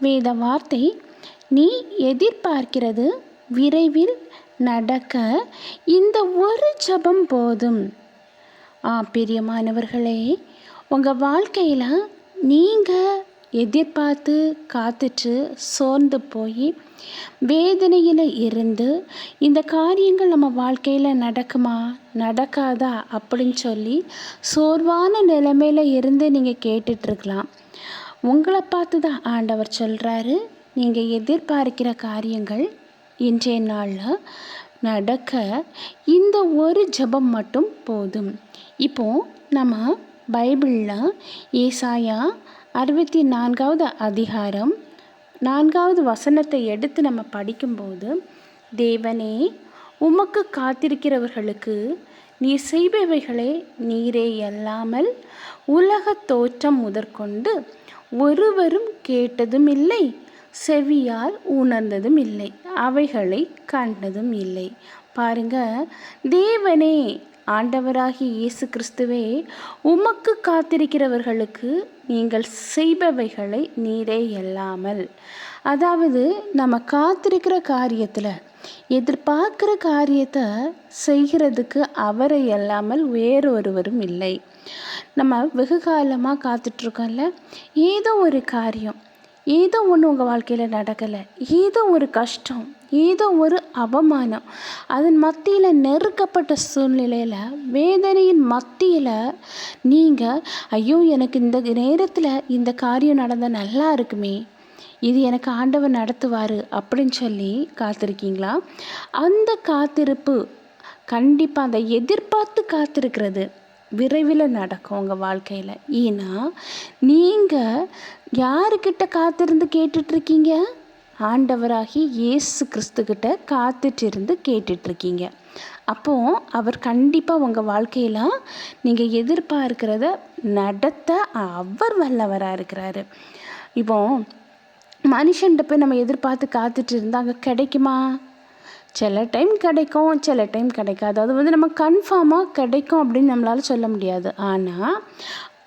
வேத வார்த்தை நீ எதிர்பார்க்கிறது விரைவில் நடக்க இந்த ஒரு ஜபம் போதும். ஆ பிரியமானவர்களே உங்கள் வாழ்க்கையில் நீங்கள் எதிர்பார்த்து காத்துட்டு சோர்ந்து போய் வேதனையில் இருந்து இந்த காரியங்கள் நம்ம வாழ்க்கையில் நடக்குமா நடக்காதா அப்படின்னு சொல்லி சோர்வான நிலைமையில் இருந்து நீங்கள் கேட்டுட்ருக்கலாம் உங்களை பார்த்து தான் ஆண்டவர் சொல்கிறாரு நீங்கள் எதிர்பார்க்கிற காரியங்கள் இன்றைய நாளில் நடக்க இந்த ஒரு ஜபம் மட்டும் போதும். இப்போது நம்ம பைபிளில் ஏசாயா அறுபத்தி நான்காவது அதிகாரம் நான்காவது வசனத்தை எடுத்து நம்ம படிக்கும்போது தேவனே உமக்கு காத்திருக்கிறவர்களுக்கு நீ செய்பவைகளே நீரே அல்லாமல் உலக தோற்றம் முதற்கொண்டு ஒருவரும் கேட்டதும் இல்லை செவியால் உணர்ந்ததும் இல்லை அவைகளை கண்டதும் இல்லை பாருங்க தேவனே ஆண்டவராகி இயேசு கிறிஸ்துவே உமக்கு காத்திருக்கிறவர்களுக்கு நீங்கள் செய்பவைகளை நீரே இல்லாமல் அதாவது நம்ம காத்திருக்கிற காரியத்தில் எதிர்பார்க்குற காரியத்தை செய்கிறதுக்கு அவரை இல்லாமல் வேறொருவரும் இல்லை. நம்ம வெகு காலமாக காத்துட்ருக்கோம்ல ஏதோ ஒரு காரியம் ஏதோ ஒன்று உங்கள் வாழ்க்கையில் நடக்கலை ஏதோ ஒரு கஷ்டம் ஏதோ ஒரு அவமானம் அதன் மத்தியில் நெருக்கப்பட்ட சூழ்நிலையில் வேதனையின் மத்தியில் நீங்கள் ஐயோ எனக்கு இந்த நேரத்தில் இந்த காரியம் நடந்தால் நல்லா இருக்குமே இது எனக்கு ஆண்டவர் நடத்துவார் அப்படின்னு சொல்லி காத்திருக்கீங்களா? அந்த காத்திருப்பு கண்டிப்பாக அந்த எதிர்பார்த்து காத்திருக்கிறது விரைவில் நடக்கும் உங்கள் வாழ்க்கையில். ஏன்னா நீங்கள் யாருக்கிட்ட காத்திருந்து கேட்டுட்ருக்கீங்க? ஆண்டவராகி இயேசு கிறிஸ்துக்கிட்ட காத்துட்டு இருந்து கேட்டுட்ருக்கீங்க. அப்போது அவர் கண்டிப்பாக உங்கள் வாழ்க்கையில் நீங்கள் எதிர்பார்க்கிறத நடத்த அவர் வல்லவராக இருக்கிறாரு. இப்போ மனுஷன்கிட்ட போய் நம்ம எதிர்பார்த்து காத்துட்டு இருந்தால் அங்கே கிடைக்குமா? சில டைம் கிடைக்கும் சில டைம் கிடைக்காது. அது வந்து நம்ம கன்ஃபார்மாக கிடைக்கும் அப்படின்னு நம்மளால் சொல்ல முடியாது. ஆனால்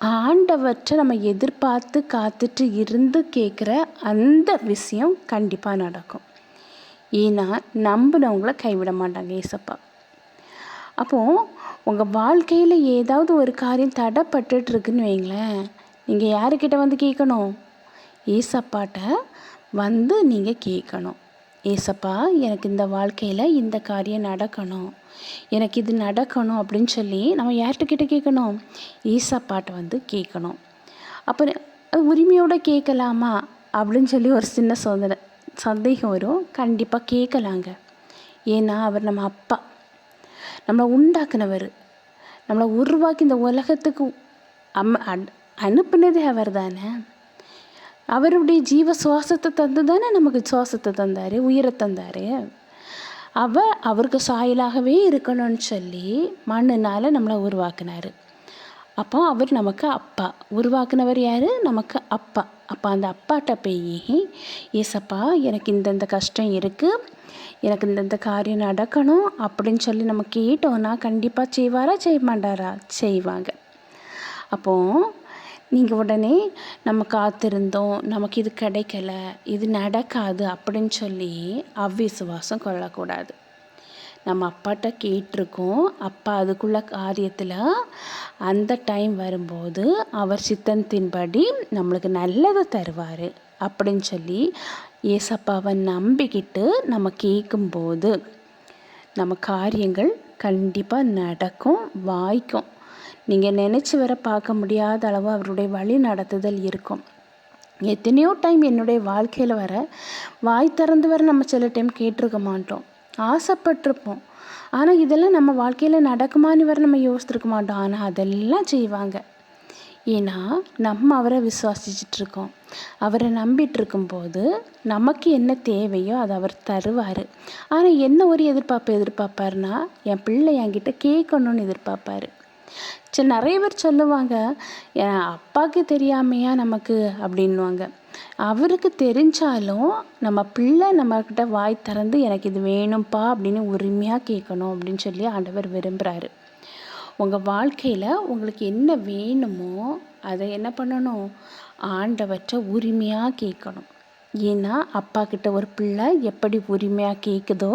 ஆண்டவற்றை நம்ம எதிர்பார்த்து காத்துட்டு இருந்து கேட்குற அந்த விஷயம் கண்டிப்பாக நடக்கும். ஏன்னா நம்பினவங்கள கைவிட மாட்டாங்க ஏசப்பா. அப்போது உங்கள் வாழ்க்கையில் ஏதாவது ஒரு காரியம் தடைப்பட்டுருக்குன்னு வைங்களேன். நீங்கள் யாருக்கிட்ட வந்து கேட்கணும் ஏசப்பாட்ட வந்து நீங்கள் கேட்கணும் ஏசப்பா எனக்கு இந்த வாழ்க்கையில் இந்த காரியம் நடக்கணும். எனக்கு இது நடக்கணும் அப்படின்னு சொல்லி நம்ம யார்கிட்ட கேட்கணும் ஏசப்பாட்ட வந்து கேட்கணும் அப்புறம் உரிமையோடு கேட்கலாமா அப்படின்னு சொல்லி ஒரு சின்ன சோதனை சந்தேகம் வரும். கண்டிப்பாக கேட்கலாங்க ஏன்னா அவர் நம்ம அப்பா. நம்மளை உண்டாக்குனவர். நம்மளை உருவாக்கி இந்த உலகத்துக்கு அம் அனுப்புனதே அவர் தானே அவருடைய ஜீவ சுவாசத்தை தந்து தானே நமக்கு சுவாசத்தை தந்தார் உயிரை தந்தார். அவ அவருக்கு சாயலாகவே இருக்கணும்னு சொல்லி மண்ணுனால் நம்மளை உருவாக்குனார். அப்போ அவர் நமக்கு அப்பா. உருவாக்குனவர் யார்? நமக்கு அப்பா. அப்போ அந்த அப்பாட்ட போய் ஏசப்பா எனக்கு இந்தந்த கஷ்டம் இருக்குது எனக்கு இந்தந்த காரியம் நடக்கணும். அப்படின்னு சொல்லி நம்ம கேட்டோன்னா கண்டிப்பாக செய்வாரா செய்ய மாட்டாரா செய்வாங்க. அப்போது நீங்கள் உடனே நம்ம காத்திருந்தோம். நமக்கு இது கிடைக்கல. இது நடக்காது அப்படின்னு சொல்லி அவ்விசுவாசம் கொள்ளக்கூடாது. நம்ம அப்பாட்ட கேட்டிருக்கோம். அப்பா அதுக்குள்ள காரியத்தில் அந்த டைம் வரும்போது அவர் சித்தத்தின்படி நம்மளுக்கு நல்லதை தருவார் அப்படின்னு சொல்லி ஏசப்பாவை நம்பிக்கிட்டு நம்ம கேட்கும்போது நம்ம காரியங்கள் கண்டிப்பாக நடக்கும் வாய்க்கும். நீங்கள் நினச்சி வர பார்க்க முடியாத அளவு அவருடைய வழி நடத்துதல் இருக்கும். எத்தனையோ டைம் என்னுடைய வாழ்க்கையில் வர வாய் திறந்து வர நம்ம சில டைம் கேட்டிருக்க மாட்டோம். ஆசைப்பட்டிருப்போம். ஆனால் இதெல்லாம் நம்ம வாழ்க்கையில் நடக்குமான்னு வர நம்ம யோசிச்சிருக்க மாட்டோம். ஆனால் அதெல்லாம் செய்வாங்க. ஏன்னா நம்ம அவரை விசுவாசிச்சிட்ருக்கோம் அவரை நம்பிட்டு இருக்கும்போது நமக்கு என்ன தேவையோ அதை அவர் தருவார். ஆனால் என்ன ஒரு எதிர்பார்ப்பு எதிர்பார்ப்பாருன்னா என் பிள்ளை என்கிட்ட கேட்கணும்னு எதிர்பார்ப்பாரு. சரி நிறைய பேர் சொல்லுவாங்க என் அப்பாவுக்கு தெரியாமையா நமக்கு? அப்படின்வாங்க அவருக்கு தெரிஞ்சாலும் நம்ம பிள்ளை நம்மக்கிட்ட வாய் திறந்து எனக்கு இது வேணும்ப்பா அப்படின்னு உரிமையாக கேட்கணும் அப்படின்னு சொல்லி ஆண்டவர் விரும்புகிறாரு உங்கள் வாழ்க்கையில் உங்களுக்கு என்ன வேணுமோ அதை என்ன பண்ணணும்? ஆண்டவற்றை உரிமையாக கேட்கணும். ஏன்னா அப்பா கிட்ட ஒரு பிள்ளை எப்படி உரிமையாக கேட்குதோ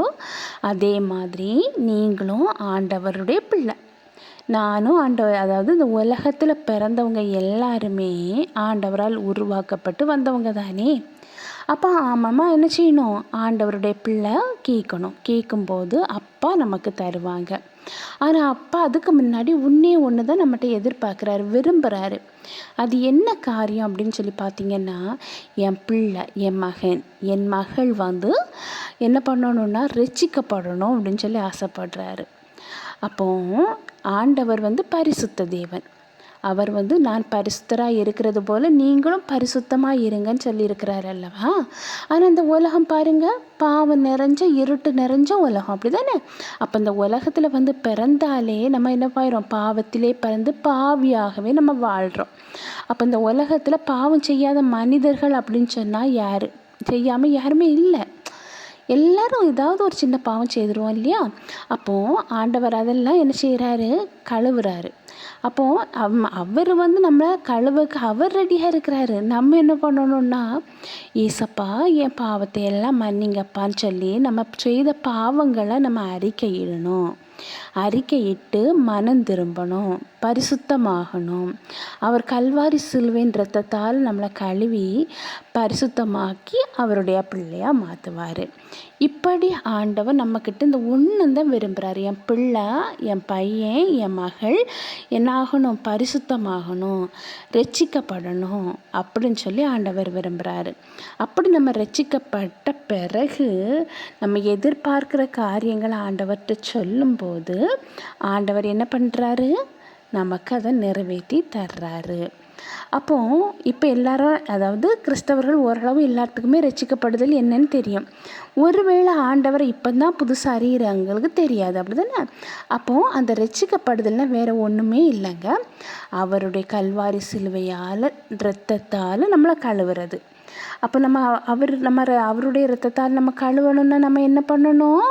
அதே மாதிரி நீங்களும் ஆண்டவருடைய பிள்ளை. நானும் ஆண்டவர் அதாவது இந்த உலகத்தில் பிறந்தவங்க எல்லாருமே ஆண்டவரால் உருவாக்கப்பட்டு வந்தவங்க தானே. அப்போ ஆமாம்மா என்ன செய்யணும்? ஆண்டவருடைய பிள்ளை கேட்கணும். கேட்கும்போது அப்பா நமக்கு தருவாங்க. ஆனால் அப்பா அதுக்கு முன்னாடி ஒன்றே ஒன்று தான் நம்மகிட்ட எதிர்பார்க்குறாரு விரும்புகிறாரு அது என்ன காரியம் அப்படின்னு சொல்லி பார்த்தீங்கன்னா என் பிள்ளை என் மகன் என் மகள் வந்து என்ன பண்ணணுன்னா ரசிக்கப்படணும் அப்படின்னு சொல்லி ஆசைப்படுறாரு. அப்போ ஆண்டவர் வந்து பரிசுத்த தேவன். அவர் வந்து நான் பரிசுத்தராக இருக்கிறது போல் நீங்களும் பரிசுத்தமாக இருங்கன்னு சொல்லியிருக்கிறார் அல்லவா? ஆனால் இந்த உலகம் பாருங்கள் பாவம் நிறைஞ்ச இருட்டு நிறைஞ்ச உலகம். அப்படி தானே அப்போ இந்த உலகத்தில் வந்து பிறந்தாலே நம்ம என்ன பாயிரும் பாவத்திலே பிறந்து பாவியாகவே நம்ம வாழ்கிறோம் அப்போ இந்த உலகத்தில் பாவம் செய்யாத மனிதர்கள் அப்படின்னு சொன்னால் யார்? செய்யாமல் யாருமே இல்லை. எல்லாரும் ஏதாவது ஒரு சின்ன பாவம் செய்திருவோம் இல்லையா? அப்போது ஆண்டவர் அதெல்லாம் என்ன செய்கிறாரு கழுவுறாரு. அப்போது அவ் அவர் வந்து நம்மளை கழுவுக்கு அவர் ரெடியாக இருக்கிறாரு. நம்ம என்ன பண்ணணும்னா ஏசப்பா என் பாவத்தை எல்லாம் மன்னிங்கப்பான்னு சொல்லி நம்ம செய்த பாவங்களை நம்ம அறிக்கையிடணும். அறிக்கையிட்டு மனம் திரும்பணும் பரிசுத்தமாகணும். அவர் கல்வாரி சிலுவின் ரத்தத்தால் நம்மளை கழுவி பரிசுத்தமாக்கி அவருடைய பிள்ளையாக மாற்றுவார் இப்படி ஆண்டவர் நம்மக்கிட்ட இந்த ஒன்று தான் விரும்புகிறார் என் பிள்ளை என் பையன் என் மகள் என்னாகணும்? பரிசுத்தமாகணும் ரட்சிக்கப்படணும் அப்படின்னு சொல்லி ஆண்டவர் விரும்புகிறாரு அப்படி நம்ம ரட்சிக்கப்பட்ட பிறகு நம்ம எதிர்பார்க்குற காரியங்களை ஆண்டவர்கிட்ட சொல்லும்போது ஆண்டவர் என்ன பண்ணுறாரு நமக்கு அதை நிறைவேற்றி தர்றாரு. அப்போ இப்போ எல்லாரும் அதாவது கிறிஸ்தவர்கள் ஓரளவு எல்லாத்துக்குமே ரசிக்கப்படுதல் என்னன்னு தெரியும். ஒருவேளை ஆண்டவரை இப்போ தான் புதுசாக அறிகிறவங்களுக்கு தெரியாது அப்படி தானே அப்போது அந்த ரசிக்கப்படுதல்னால் வேறு ஒன்றுமே இல்லைங்க. அவருடைய கல்வாரி சிலுவையால் இரத்தத்தால் நம்மளை கழுவுறது. அப்போ நம்ம அவர் நம்ம அவருடைய ரத்தத்தால் நம்ம கழுவணும்னா நம்ம என்ன பண்ணணும்?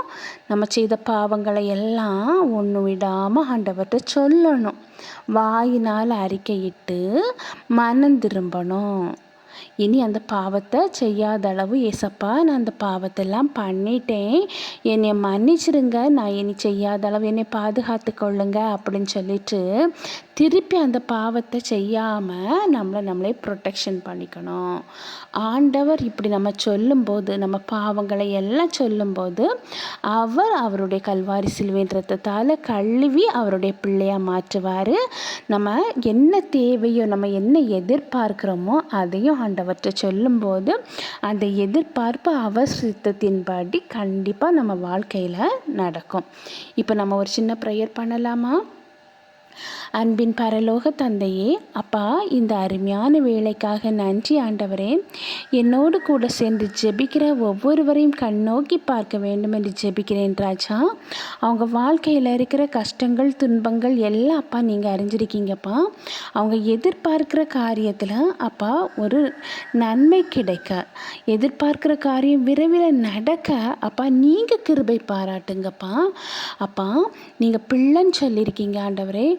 நம்ம செய்த பாவங்களை எல்லாம் ஒன்று விடாமல் ஆண்டவர்கிட்ட சொல்லணும். வாயினால் அறிக்கையிட்டு மனம் திரும்பணும். இனி அந்த பாவத்தை செய்யாத அளவு ஏசப்பா நான் அந்த பாவத்தெல்லாம் பண்ணிட்டேன். என்னை மன்னிச்சிருங்க நான் இனி செய்யாத அளவு என்னை பாதுகாத்து கொள்ளுங்க அப்படின்னு சொல்லிட்டு திருப்பி அந்த பாவத்தை செய்யாமல் நம்மளை நம்மளே ப்ரொட்டெக்ஷன் பண்ணிக்கணும். ஆண்டவர் இப்படி நம்ம சொல்லும்போது நம்ம பாவங்களை எல்லாம் சொல்லும்போது அவர் அவருடைய கல்வாரி சிலுவைன்றதால் கழுவி அவருடைய பிள்ளையாக மாற்றுவார். நம்ம என்ன தேவையோ நம்ம என்ன எதிர்பார்க்குறோமோ அதையும் ஆண்டவற்றை சொல்லும்போது அந்த எதிர்பார்ப்பு அவர் சித்தத்தின்படி கண்டிப்பாக நம்ம வாழ்க்கையில் நடக்கும். இப்போ நம்ம ஒரு சின்ன ப்ரேயர் பண்ணலாமா? அன்பின் பரலோக தந்தையே அப்பா இந்த அருமையான வேலைக்காக நன்றி ஆண்டவரே. என்னோடு கூட சேர்ந்து ஜெபிக்கிற ஒவ்வொருவரையும் கண்ணோக்கி பார்க்க வேண்டும் என்று ஜெபிக்கிறேன் ராஜா. அவங்க வாழ்க்கையில் இருக்கிற கஷ்டங்கள் துன்பங்கள் எல்லாம் அப்பா நீங்கள் அறிஞ்சிருக்கீங்கப்பா. அவங்க எதிர்பார்க்குற காரியத்தில் அப்பா ஒரு நன்மை கிடைக்க. எதிர்பார்க்குற காரியம் விரைவில் நடக்க. அப்பா நீங்கள் கிருபை பாராட்டுங்கப்பா. அப்பா நீங்கள் பிள்ளைன்னு சொல்லியிருக்கீங்க ஆண்டவரே.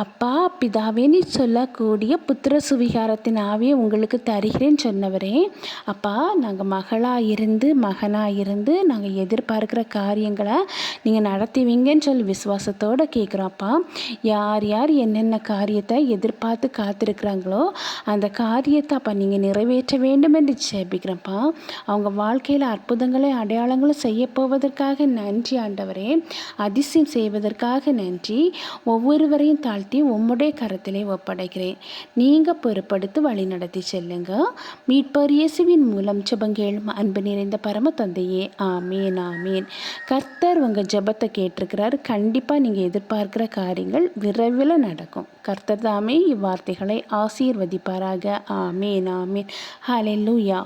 அப்பா பிதாவேன்னு சொல்லக்கூடிய புத்திர சுவிகாரத்தின் ஆவியை உங்களுக்கு தருகிறேன்னு சொன்னவரே. அப்பா நாங்கள் மகளாக இருந்து மகனாக இருந்து நாங்கள் எதிர்பார்க்குற காரியங்களை நீங்கள் நடத்துவீங்கன்னு சொல்லி விசுவாசத்தோடு கேட்குறோம் அப்பா. யார் யார் என்னென்ன காரியத்தை எதிர்பார்த்து காத்திருக்கிறாங்களோ அந்த காரியத்தை அப்போ நீங்கள் நிறைவேற்ற வேண்டும் என்று ஜெபிக்கிறப்பா அவங்க வாழ்க்கையில் அற்புதங்களை அடையாளங்களும் செய்ய போவதற்காக நன்றி ஆண்டவரே. அதிசயம் செய்வதற்காக நன்றி. ஒவ்வொருவரையும் தாழ் வாழ்த்தையும் உம்முடைய கரத்திலே ஒப்படைக்கிறேன். நீங்கள் பொறுப்படுத்தி வழி நடத்தி செல்லுங்க. மீட்பர் இயேசுவின் மூலம் ஜெபங்கேளும் அன்பு நிறைந்த பரம தந்தையே ஆமேன் ஆமேன். கர்த்தர் உங்கள் ஜெபத்தை கேட்டிருக்கிறார். கண்டிப்பாக நீங்கள் எதிர்பார்க்கிற காரியங்கள் விரைவில் நடக்கும். கர்த்தர் தாமே இவ்வார்த்தைகளை ஆசீர்வதிப்பாராக. ஆமேன் ஆமேன். ஹலெல்லூயா